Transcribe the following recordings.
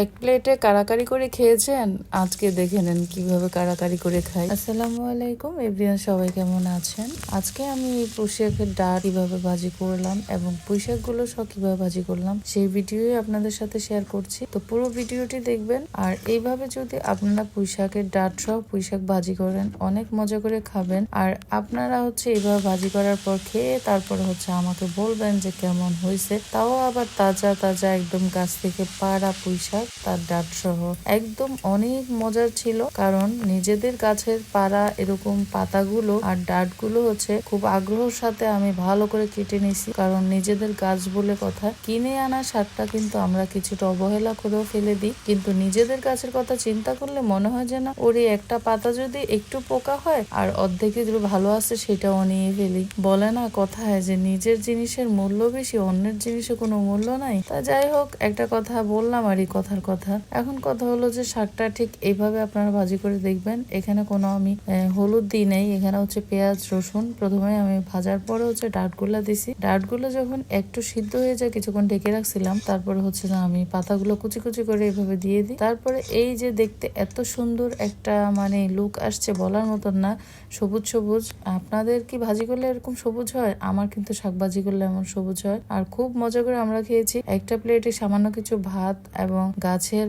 এক প্লেটে কারাকারি করে খেয়েছেন? আজকে দেখে নেন কীভাবে কারাকারি করে খাই। আসসালামু আলাইকুম এভরিয়ান সবাই কেমন আছেন? আজকে আমি এই পুঁইশাকের ডাল কীভাবে ভাজি করলাম এবং পুঁইশাকগুলো সব কীভাবে ভাজি করলাম, সেই ভিডিও আপনাদের সাথে শেয়ার করছি। তো পুরো ভিডিওটি দেখবেন, আর এইভাবে যদি আপনারা পুঁইশাকের ডাট সহ পুঁইশাক ভাজি করেন, অনেক মজা করে খাবেন। আর আপনারা হচ্ছে এইভাবে ভাজি করার পর খেয়ে তারপর হচ্ছে আমাকে বলবেন যে কেমন হয়েছে, তাও আবার তাজা তাজা একদম গাছ থেকে পাড়া পুঁইশাক। তার ডাট সহ একদম অনেক মজার ছিল, কারণ নিজেদের গাছের পাড়া এরকম পাতাগুলো আর ডাটগুলো হচ্ছে খুব আগ্রহের সাথে আমি ভালো করে কেটে নিছি কারণ নিজেদের গাছ বলে কথা। কিনে আনা শাকটা কিন্তু আমরা কিছুটা অবহেলা করেও ফেলে দিই, কিন্তু নিজেদের গাছের কথা চিন্তা করলে মনে হয় যে না ওর এই একটা পাতা যদি একটু পোকা হয় আর অর্ধেকে ভালো আছে সেটাও নিয়ে ফেলি। বলে না কথায় যে নিজের জিনিসের মূল্য বেশি, অন্যের জিনিসে কোনো মূল্য নাই। তা যাই হোক, একটা কথা বললাম আর এই কথার কথা। এখন কথা হলো যে শাকটা ঠিক এইভাবে আপনারা ভাজি করে দেখবেন। এখানে কোনো আমি হলুদ দিই নাই। এখানে হচ্ছে পেঁয়াজ, রসুন। প্রথমে আমি ভাজার পরে হচ্ছে ডাটগুলা দিছি। ডাটগুলো যখন একটু সিদ্ধ হয়ে যায়, কিছুক্ষণ ঢেকে রাখছিলাম। তারপরে হচ্ছে যে আমি পাতাগুলো কুচি কুচি করে এইভাবে দিয়ে দিই। তারপরে এই যে দেখতে এত সুন্দর একটা মানে লুক আসছে বলার মতন না, সবুজ সবুজ। আপনাদের কি ভাজি করলে এরকম সবুজ হয়? আমার কিন্তু শাক ভাজি করলে এমন সবুজ হয়। আর খুব মজা করে আমরা খেয়েছি। একটা প্লেটে সামান্য কিছু ভাত এবং গাছের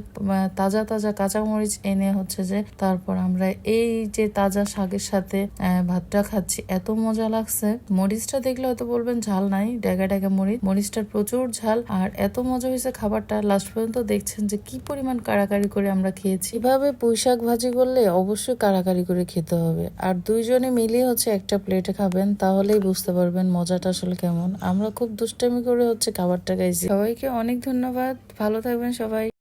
তাজা তাজা কাঁচামরিচ এনে হচ্ছে যে তারপর আমরা এই যে তাজা শাকের সাথে ভাতটা খাচ্ছি, এত মজা লাগছে। মরিচটা দেখলে হয়তো বলবেন ঝাল নাই, ডেগা ডেগা মরিচ, মরিচটার প্রচুর ঝাল, আর এত মজা হয়েছে খাবারটা। লাস্ট পর্যন্ত দেখছেন যে কি পরিমাণ কাড়াকাড়ি করে আমরা খেয়েছি। এভাবে পুঁই শাক ভাজি করলে অবশ্যই কাড়াকাড়ি করে খেতে হবে। আর দুইজনে মিলিয়ে হচ্ছে একটা প্লেটে খাবেন, তাহলেই বুঝতে পারবেন মজাটা আসলে কেমন। আমরা খুব দুষ্টামি করে হচ্ছে খাবারটা খাইছি। সবাইকে অনেক ধন্যবাদ। ভালো থাকবেন সবাই।